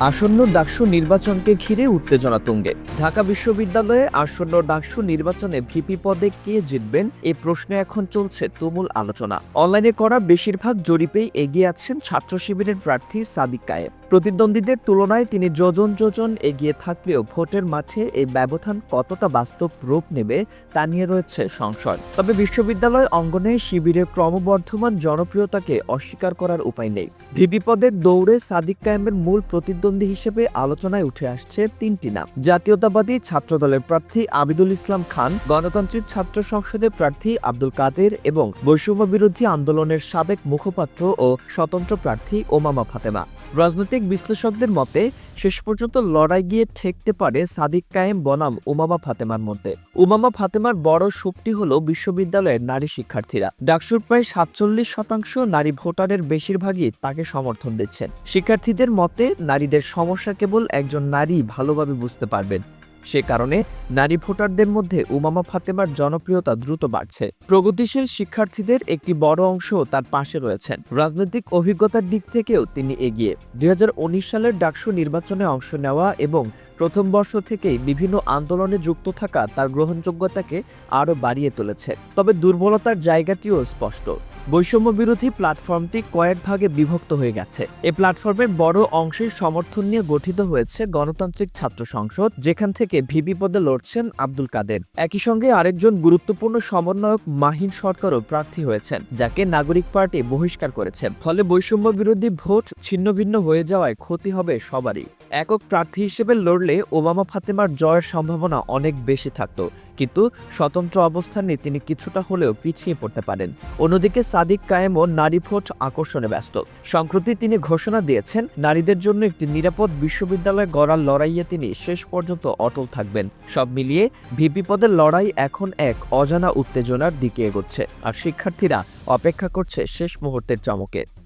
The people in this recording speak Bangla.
আসন্ন ডাকসু নির্বাচনকে ঘিরে উত্তেজনা তুঙ্গে। ঢাকা বিশ্ববিদ্যালয়ে আসন্ন ডাকসু নির্বাচনে ভিপি পদে কে জিতবেন এ প্রশ্নে এখন চলছে তুমুল আলোচনা। অনলাইনে করা বেশিরভাগ জরিপেই এগিয়ে আছেন ছাত্র শিবিরের প্রার্থী সাদিক কায়েম। প্রতিদ্বন্দ্বীদের তুলনায় তিনি যোজন যোজন এগিয়ে থাকলেও ভোটের মাঠে এই ব্যবধান কতটা বাস্তব রূপ নেবে তা নিয়ে রয়েছে সংশয়। তবে বিশ্ববিদ্যালয় অঙ্গনে শিবিরের ক্রমবর্ধমান জনপ্রিয়তাকে অস্বীকার করার উপায় নেই। ভিপি পদের দৌড়ে সাদিক কায়েমের মূল প্রতিদ্বন্দ্বী হিসেবে আলোচনায় উঠে আসছে তিনটি নাম। জাতীয়তাবাদী ছাত্রদলের প্রার্থী আবিদুল ইসলাম খান, গণতান্ত্রিক ছাত্র সংসদের প্রার্থী আব্দুল কাদের এবং বৈষম্য বিরোধী আন্দোলনের সাবেক মুখপাত্র ও স্বতন্ত্র প্রার্থী ওমামা ফাতেমা। রাজনৈতিক বিশ্লেষকদের মতে, শেষ পর্যন্ত লড়াই গিয়ে ঠেকতে পারে সাদিক কায়েম বনাম উমামা ফাতেমার মধ্যে। উমামা ফাতেমার বড় শক্তি হল বিশ্ববিদ্যালয়ের নারী শিক্ষার্থীরা। ডাকসুর প্রায় সাতচল্লিশ শতাংশ নারী ভোটারের বেশিরভাগই তাকে সমর্থন দিচ্ছেন। শিক্ষার্থীদের মতে, নারীদের সমস্যা কেবল একজন নারী ভালোভাবে বুঝতে পারবেন। সে কারণে নারী ভোটারদের মধ্যে উমামা ফাতেমার জনপ্রিয়তা দ্রুত বাড়ছে। প্রগতিশীল শিক্ষার্থীদের একটি বড় অংশ তার পাশে রয়েছেন। রাজনৈতিক অভিজ্ঞতার দিক থেকেও তিনি এগিয়ে। দুই সালের ডাকসু নির্বাচনে অংশ নেওয়া এবং প্রথম বর্ষ থেকেই বিভিন্ন আন্দোলনে যুক্ত থাকা তার গ্রহণযোগ্যতাকে আরও বাড়িয়ে তুলেছে। তবে দুর্বলতার জায়গাটিও স্পষ্ট। বৈষম্য বিরোধী প্ল্যাটফর্মটি কয়েক ভাগে বিভক্ত হয়ে গেছে। এই প্ল্যাটফর্মের বড় অংশের সমর্থন নিয়ে গঠিত হয়েছে গণতান্ত্রিক ছাত্র সংসদ, যেখান থেকে ভিপি পদে লড়ছেন আব্দুল কাদের। একই সঙ্গে আরেকজন গুরুত্বপূর্ণ সমন্বয়ক মাহিন সরকারও প্রার্থী হয়েছেন, যাকে নাগরিক পার্টি বহিষ্কার করেছে। ফলে বৈষম্য বিরোধী ভোট ছিন্নভিন্ন হয়ে যাওয়ায় ক্ষতি হবে সবারই। একক প্রার্থী হিসেবে লড়লে ওবামা ফাতেমার জয়ের সম্ভাবনা অনেক বেশি থাকত, কিন্তু স্বতন্ত্র অবস্থানে তিনি কিছুটা হলেও পিছিয়ে পড়তে পারেন। অন্যদিকে সাদিক কায়েমও নারী ভোট আকর্ষণে ব্যস্ত। সম্প্রতি তিনি ঘোষণা দিয়েছেন, নারীদের জন্য একটি নিরাপদ বিশ্ববিদ্যালয় গড়ার লড়াইয়ে তিনি শেষ পর্যন্ত অটল থাকবেন। সব মিলিয়ে ভিপি পদের লড়াই এখন এক অজানা উত্তেজনার দিকে এগোচ্ছে। আর শিক্ষার্থীরা অপেক্ষা করছে শেষ মুহূর্তের চমকে।